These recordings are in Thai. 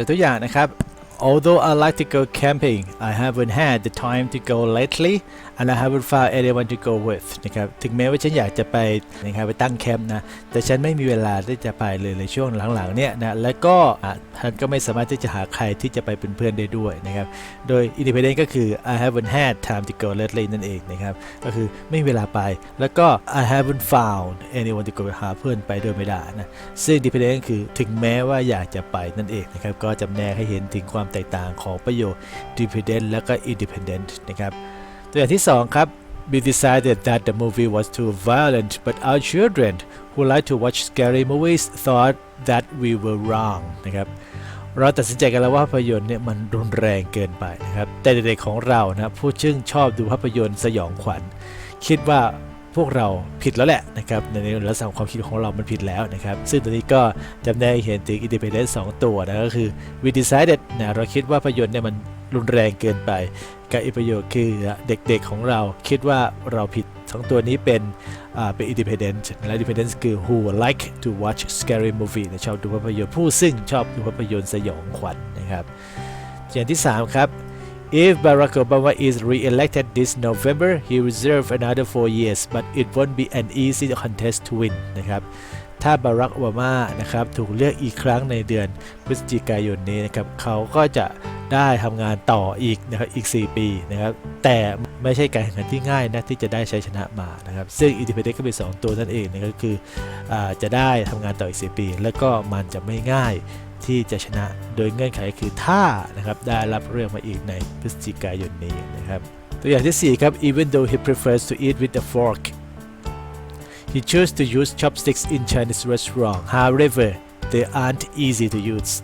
แต่ตัวอย่างนะครับ Although I like to go camping, I haven't had the time to go lately, and I haven't found anyone to go with นะครับถึงแม้ว่าฉันอยากจะไปนะครับไปตั้งแคมป์นะแต่ฉันไม่มีเวลาที่จะไปเลยในช่วงหลังๆเนี่ยนะและก็ฉันก็ไม่สามารถที่จะหาใครที่จะไปเป็นเพื่อนได้ด้วยนะครับโดย independent ก็คือ I haven't had time to go lately นั่นเองนะครับก็คือไม่มีเวลาไปแล้วก็ I haven't found anyone to go หาเพื่อนไปด้วยไม่ได้นะซึ่ง dependent ก็คือถึงแม้ว่าอยากจะไปนั่นเองนะครับก็จำแนกให้เห็นถึงความแตกต่างของประโยค dependent แล้วก็ independent นะครับตัวอย่างที่ 2 ครับ We decided that the movie was too violent but our children who like to watch scary movies thought that we were wrong นะครับเราตัดสินใจกันแล้วว่าภาพยนตร์เนี่ยมันรุนแรงเกินไปนะครับแต่เด็กๆของเรานะผู้ซึ่งชอบดูภาพยนตร์สยองขวัญ คิดว่า พวกเราผิดแล้วแหละนะครับในลักษณะความคิดของเรามันผิดแล้วนะครับ ซึ่งตัวนี้ก็จำได้เห็นถึง independent 2ตัวนะก็คือ we decided นะเราคิดว่าภาพยนตร์เนี่ยมันรุนแรงเกินไปกับอีกประโยคคือเด็กๆของเราคิดว่าเราผิดสองตัวนี้เป็นเป็น independent และ independent คือ who like to watch scary movie นะชอบดูภาพยนตร์ผู้ซึ่งชอบดูภาพยนตร์สยองขวัญนะครับ อย่างที่ 3 ครับ If Barack Obama is re-elected this November, he reserve another four years, but it won't be an easy contest to win นะครับ ถ้าบารักโอบามานะครับถูกเลือกอีกครั้งในเดือนพฤศจิกายนนี้นะครับเขาก็จะได้ทำงานต่ออีกนะครับอีก 4 ปีนะครับ แต่ไม่ใช่การแข่งขันที่ง่ายนะที่จะได้ชัยชนะมานะครับ ซึ่งอินดิเพเดนต์ก็มี2ตัวนั่นเองนะครับคืออาจะได้ทำงานต่ออีก 4 ปี แล้วก็มันจะไม่ง่าย ที่จะชนะโดยเงื่อนไขคือถ้านะครับได้รับเรื่องมาอีกในพฤศจิกายนนี้นะครับตัวอย่างทีสี่ 4 ครับ even though he prefers to eat with a fork He chose to use chopsticks in Chinese restaurant. However, they aren't easy to use.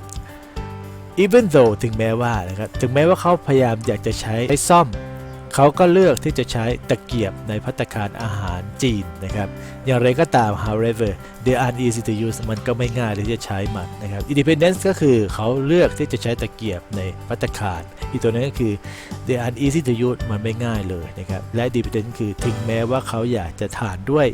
Even though ถึงแม้ว่านะครับถึงแม้ว่าเขาพยายามอยากจะใช้ซ่อม เขาก็เลือกที่จะใช้ตะเกียบในพัตคารอาหารจีนนะครับอย่างไรก็ตาม however they aren't easy to use มันก็ไม่ง่ายที่จะใช้มันนะครับ independence ก็คือเขาเลือกที่จะใช้ตะเกียบในพัตคารอีกตัวนึงก็คือ they aren't easy to use มันไม่ง่ายเลยนะครับและ dependent คือถึงแม้ว่าเขาอยากจะทานด้วย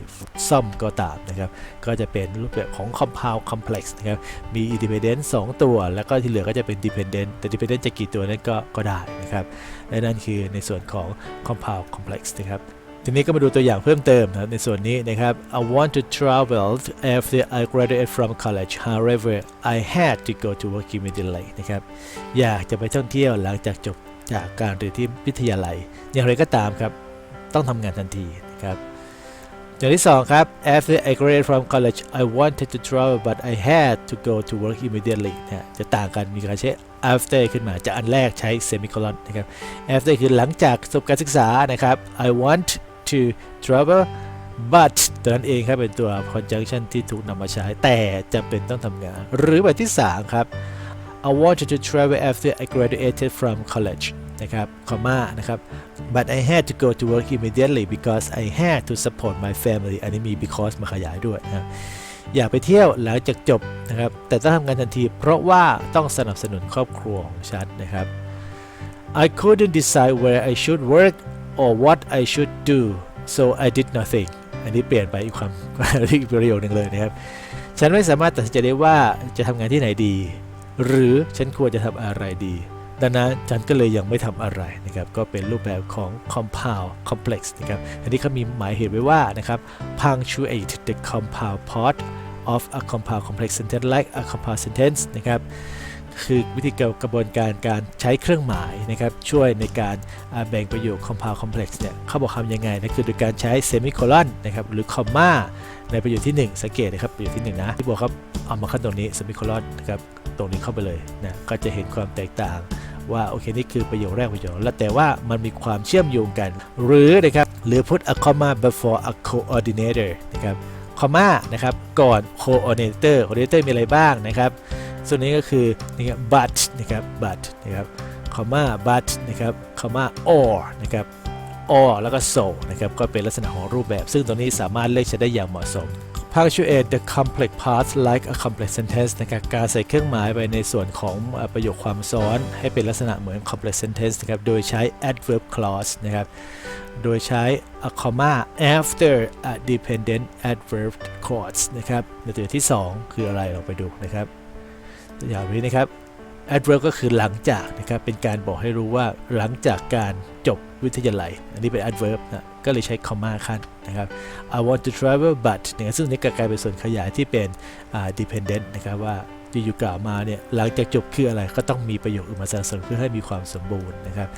ซ่อมก็ตามนะครับก็จะเป็นรูปแบบของ compound complex นะครับมี independent 2ตัว แล้วก็ที่เหลือก็จะเป็น dependent แต่ dependent จะกี่ตัวนั้นก็ก็ได้นะครับและนั่นคือในส่วนของ compound complex นะครับทีนี้ก็มาดูตัวอย่างเพิ่มเติมนะในส่วนนี้นะครับ I want to travel after I graduate from college however I had to go to work immediately นะครับ อยากจะไปท่องเที่ยวหลังจากจบจากการเรียนที่วิทยาลัย อย่างไรก็ตามครับ ต้องทำงานทันทีนะครับ อย่างที่2ครับ after I graduate from college I wanted to travel but I had to go to work immediately นะจะต่างกันมีการใช้ after ขึ้นมาจากอันแรกใช้ semicolon นะครับ after คือหลังจากจบการศึกษานะครับ I want to travel but ตัวนั้นเองครับเป็นตัว conjunction ที่ถูกนำมาใช้ แต่จะเป็นต้องทำงาน หรือแบบที่ 3 ครับ I wanted to travel after I graduated from college นะครับ comma นะครับ but I had to go to work immediately because I had to support my family อันนี้มี because มาขยายด้วยนะครับ อยากไปเที่ยวหลังจากจบนะครับ แต่ต้องทำงานทันทีเพราะว่าต้องสนับสนุนครอบครัวของฉันนะครับ I couldn't decide where I should work or what I should do so I did nothing อันนี้เปลี่ยนไปอีกความอีกประโยคนึงเลยนะครับ ฉันไม่สามารถตัดสินใจได้ว่าจะทำงานที่ไหนดี หรือฉันควรจะทำอะไรดี ดังนั้นฉันก็เลยยังไม่ทำอะไรนะครับก็เป็นรูปแบบของ compound complex นะครับอันนี้เขามีหมายเหตุไว้ว่านะครับ punctuate the compound part of a compound complex sentence like a compound sentence นะครับ คือวิธีการกระบวนการการใช้เครื่องหมายนะครับช่วยในการแบ่งประโยค compound complex เนี่ยเขาบอกทำยังไงนะคือโดยการใช้ semicolon นะครับหรือ comma ในประโยคที่ 1 สังเกตนะครับประโยคที่ 1 นะ ที่บอกครับเอามาขั้นตรงนี้ semicolon นะครับตรงนี้เข้าไปเลยนะก็จะเห็นความแตกต่างว่าโอเคนี่คือประโยคแรกประโยคแล้วแต่ว่ามันมีความเชื่อมโยงกัน หรือนะครับหรือ put a comma before a coordinator นะครับ comma นะครับก่อน coordinator coordinator มีอะไรบ้างนะครับ ส่วนนี้ก็คือนี่ครับ but นะครับ but นะครับ comma but นะครับ comma or นะครับ or แล้วก็ so นะครับ ก็เป็นลักษณะของรูปแบบ ซึ่งตรงนี้สามารถเลือกใช้ได้อย่างเหมาะสม punctuate the complex parts like a complex sentence นะครับการใส่เครื่องหมายไปในส่วนของประโยคความซ้อน ให้เป็นลักษณะเหมือน complex sentence นะครับ โดยใช้ adverb clause นะครับ โดยใช้ a comma after a dependent adverb clause นะครับในตัวอย่างที่ 2 คืออะไรเราไปดูนะครับ ตัวอย่างนี้นะครับ adverb ก็คือหลังจากนะครับ เป็นการบอกให้รู้ว่าหลังจากการจบวิทยาลัย อันนี้เป็น adverb นะก็เลยใช้ comma ขั้นนะครับ I want to travel but เนี่ยซึ่งนี่ก็กลายเป็นส่วนขยายที่เป็น dependent นะครับว่าที่อยู่กล่าวมาเนี่ยหลังจากจบคืออะไรก็ต้องมีประโยคอื่นมาสนับสนุนเพื่อให้มีความสมบูรณ์นะครับ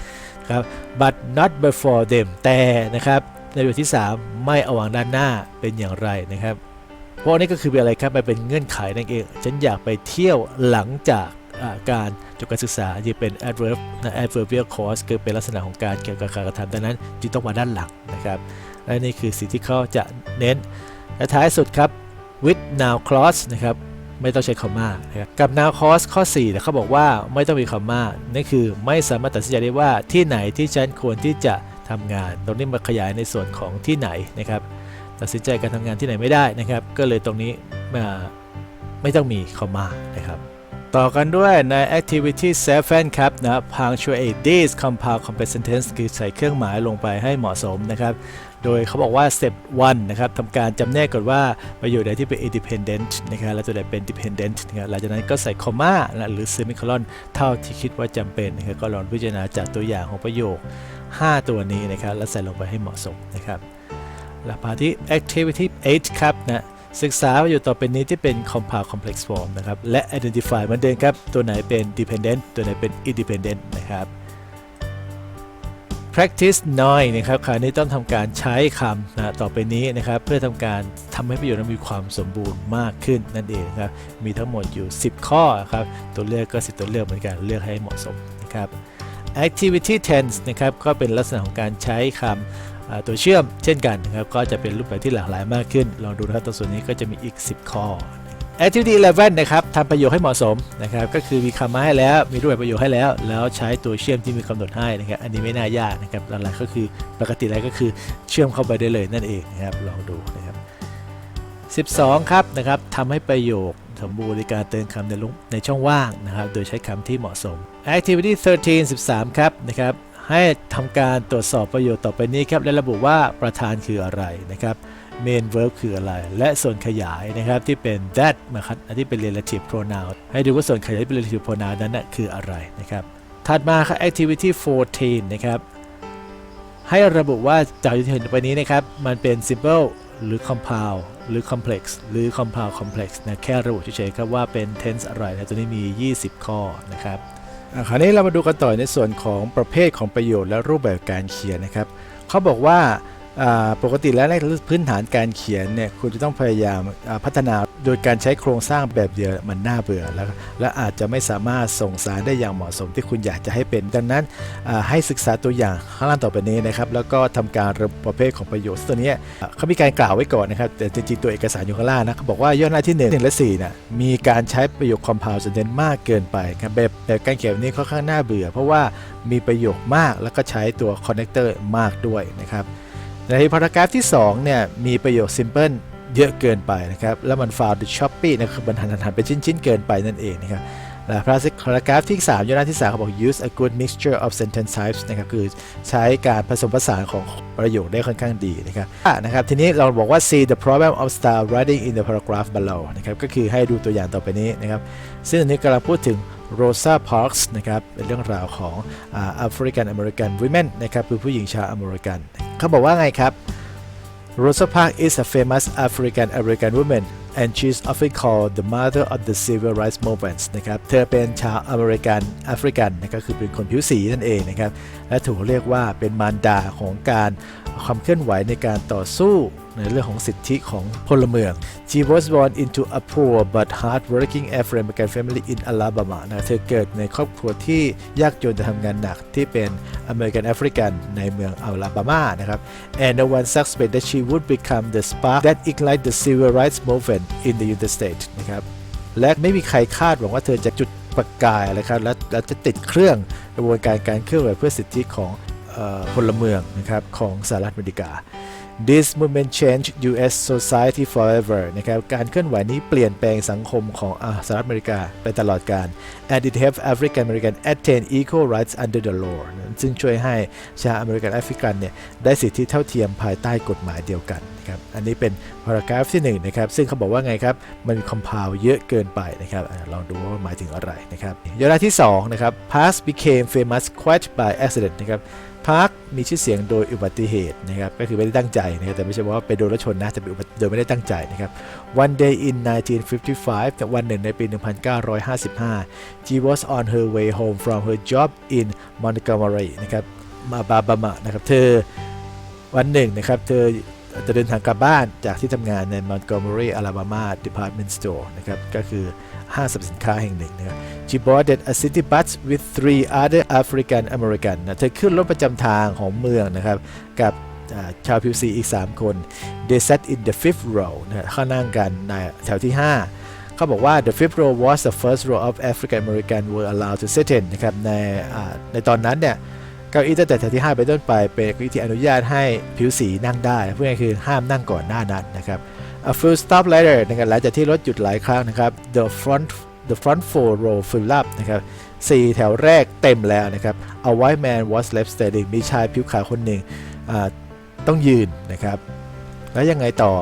ครับ but not before them แต่นะครับในประโยคที่ 3 ไม่เอาวังด้านหน้าเป็นอย่างไรนะครับ เพราะนี่ก็คือเป็นอะไรครับมันเป็นเงื่อนไขนั่นเอง ฉันอยากไปเที่ยวหลังจากการจบการศึกษาที่เป็น adverb นะ adverbial clause คือเป็นลักษณะของการเกี่ยวกับการกระทำดังนั้นจึงต้องมาด้านหลังนะครับ และนี่คือสิ่งที่เขาจะเน้น และท้ายสุดครับ with now clause นะครับไม่ต้องใช้คอมมานะครับกับ now clause ข้อ4เนี่เขาบอกว่าไม่ต้องมีคอมมานั่นคือไม่สามารถตัดสินใจได้ว่าที่ไหนที่ฉันควรที่จะทำงาน ตรงนี้มาขยายในส่วนของที่ไหนนะครับ ตัดสินใจการทำงานที่ไหนไม่ได้นะครับ ก็เลยตรงนี้ไม่ต้องมีคอมมานะครับ ต่อกันด้วยใน activity 7ครับนะ punctuate these compound complex sentence คือใส่เครื่องหมายลงไปให้เหมาะสมนะครับ โดยเขาบอกว่า step 1นะครับทำการจำแนกก่อนว่าประโยคใดที่เป็น independent นะครับและตัวใดเป็น dependent นะครับหลังจากนั้นก็ใส่คอมมานะหรือ semicolon เท่าที่คิดว่าจำเป็นนะครับก็ลองพิจารณาจากตัวอย่างของประโยค 5 ตัวนี้นะครับ แล้วใส่ลงไปให้เหมาะสมนะครับ และมาที่ activity 8 ครับนะศึกษาประโยชน์ต่อไปนี้ที่เป็น compound complex form นะครับ และ identify เหมือนเดิมครับ ตัวไหนเป็น dependent ตัวไหนเป็น independent นะครับ practice น้อยนะครับคราวนี้ต้องทำการใช้คำนะต่อไปนี้นะครับ เพื่อทำการทำให้ประโยชน์มีความสมบูรณ์มากขึ้นนั่นเองครับ มีทั้งหมดอยู่ 10 ข้อครับ ตัวเลือกก็ 10 ตัวเลือกเหมือนกันเลือกให้เหมาะสมนะครับ activity tense นะครับ ก็เป็นลักษณะของการใช้คำ ตัวเชื่อมเช่นกันนะครับก็จะเป็นรูปแบบที่หลากหลายมากขึ้น ลองดูนะครับตัวส่วนนี้ก็จะมีอีก 10 ข้อ Activity 11 นะครับทำประโยคให้เหมาะสมนะครับก็คือมีคำมาให้แล้วมีรูปแบบประโยคให้แล้ว แล้วใช้ตัวเชื่อมที่มีกำหนดให้นะครับอันนี้ไม่น่ายากนะครับหลักๆก็คือปกติแล้วก็คือเชื่อมเข้าไปได้เลยนั่นเองนะครับลองดูนะครับ12 ครับนะครับทำให้ประโยคสมบูรณ์ในการเติมคำในลุในช่องว่างนะครับ โดยใช้คำที่เหมาะสม Activity 13 13 ครับนะครับ ให้ทำการตรวจสอบประโยชน์ต่อไปนี้ครับและระบุว่าประธานคืออะไรนะครับ main verb คืออะไร และส่วนขยายนะครับที่เป็น that นะครับอันที่เป็น relative pronoun ให้ดูว่าส่วนขยายที่เป็น relative pronoun นั้นนะคืออะไรนะครับ ถัดมาครับ activity 14 นะครับ ให้ระบุว่าจากที่เห็นไปนี้นะครับ มันเป็น simple หรือ compound หรือ complex หรือ compound complex นะแค่ระบุเฉยๆครับว่าเป็น tense อะไรนะตัวนี้มี 20 ข้อนะครับ คราวนี้เรามาดูกันต่อในส่วนของประเภทของประโยชน์และรูปแบบการเขียนนะครับ เขาบอกว่าอ่า ปกติแล้วในพื้นฐานการเขียนเนี่ยคุณจะต้องพยายามพัฒนาโดยการใช้โครงสร้างแบบเดียวมันน่าเบื่อแล้ว และอาจจะไม่สามารถส่งสารได้อย่างเหมาะสมที่คุณอยากจะให้เป็น ดังนั้นให้ศึกษาตัวอย่างข้างล่างต่อไปนี้นะครับแล้วก็ทำการระบุประเภทของประโยชน์ตัวนี้เขามีการกล่าวไว้ก่อนนะครับแต่จริงๆตัวเอกสารอยู่ข้างล่างนะเขาบอกว่าย่อหน้าที่1 1และ4น่ะมีการใช้ประโยค compound sentence มากเกินไปครับแบบแบบการเขียนนี้ค่อนข้างน่าเบื่อ เพราะว่ามีประโยคมากแล้วก็ใช้ตัว connector มากด้วยนะครับ ในพารากราฟที่ 2 เนี่ย มีประโยค simple เยอะเกินไปนะครับ แล้วมัน found the shopping นะคือมันหันหันๆเป็นชิ้นๆ เกินไปนั่นเองนะครับและพารากราฟที่ 3ย่อหน้าที่ 3 เขาบอก use a good mixture of sentence types นะครับ คือใช้การผสมผสานของประโยคได้ค่อนข้างดีนะครับนะครับ ทีนี้เราบอกว่า see the problem of style writing in the paragraph below นะครับ ก็คือให้ดูตัวอย่างต่อไปนี้นะครับ ซึ่งอันนี้กำลังพูดถึง Rosa Parks นะครับ เป็นเรื่องราวของอ่า African American women นะครับ คือผู้หญิงชาวอเมริกัน เขาบอกว่าไงครับ Rosa Parks is a famous African American woman and she's often called the mother of the civil rights movement นะครับ เธอเป็นชาวอเมริกันแอฟริกันนะก็คือเป็นคนผิวสีนั่นเองนะครับ และถูกเรียกว่าเป็นมารดาของการความเคลื่อนไหวในการต่อสู้ ในเรื่องของสิทธิของพลเมือง She was born into a poor but hard-working African family in Alabama นะเธอเกิดในครอบครัวที่ยากจนแต่ทำงานหนักที่เป็น American African ในเมืองอลาบามานะครับ and no one suspected that she would become the spark that ignited the civil rights movement in the United States นะครับและไม่มีใครคาดหวังว่าเธอจะจุดประกายอะไรครับและและจะติดเครื่องกระบวนการการเคลื่อนไหวเพื่อสิทธิของออพลเมืองนะครับของสหรัฐอเมริกา This movement changed U.S. society forever นะครับ การเคลื่อนไหวนี้เปลี่ยนแปลงสังคมของอสหรัฐอเมริกาไปตลอดกาล and it helped African American attain equal rights under the law ซึ่งช่วยให้ชาวอเมริกันแอฟริกันเนี่ยได้สิทธิเท่าเทียมภายใต้กฎหมายเดียวกันนะครับ อันนี้เป็นพารากราฟที่1นะครับ ซึ่งเขาบอกว่าไงครับ มันคอมพาวเยอะเกินไปนะครับ ลองดูว่าหมายถึงอะไรนะครับยอดที่2นะครับ Parks became famous quite by accident นะครับ พาร์คมีชื่อเสียงโดยอุบัติเหตุนะครับก็คือไม่ได้ตั้งใจนะครับแต่ไม่ใช่ว่าไปโดนรถชนนะแต่เป็นโดยไม่ได้ตั้งใจนะครับ One day in 1955แต่วันหนึ่งในปี 1955 she was on her way home from her job in Montgomery นะครับมาบาบามะนะครับเธอวันหนึ่งนะครับเธอจะเดินทางกลับบ้านจากที่ทำงานใน Montgomery Alabama Department Store นะครับก็คือ ห้างสรรพสินค้าแห่งหนึ่งนะครับ She boarded a city bus with three other African American นะเธอขึ้นรถประจำทางของเมืองนะครับ กับชาวผิวสีอีก 3 คน They sat in the fifth row นะเขานั่งกันในแถวที่ 5 เขาบอกว่า the fifth row was the first row of African American were allowed to sit in นะครับในในตอนนั้นเนี่ยเก้าอี้ตั้งแต่แถวที่ 5 ไปต้นไปเป็นเก้าอี้ที่อนุญาตให้ผิวสีนั่งได้เพื่อคือห้ามนั่งก่อนหน้านั้นนะครับ A full stop later นะครับหลังจากที่รถหยุดหลายครั้งนะครับ the front the front four row fill up นะครับสี่แถวแรกเต็มแล้วนะครับ A white man was left standing มีชายผิวขาวคนหนึ่งต้องยืนนะครับ แล้วยังไงต่อ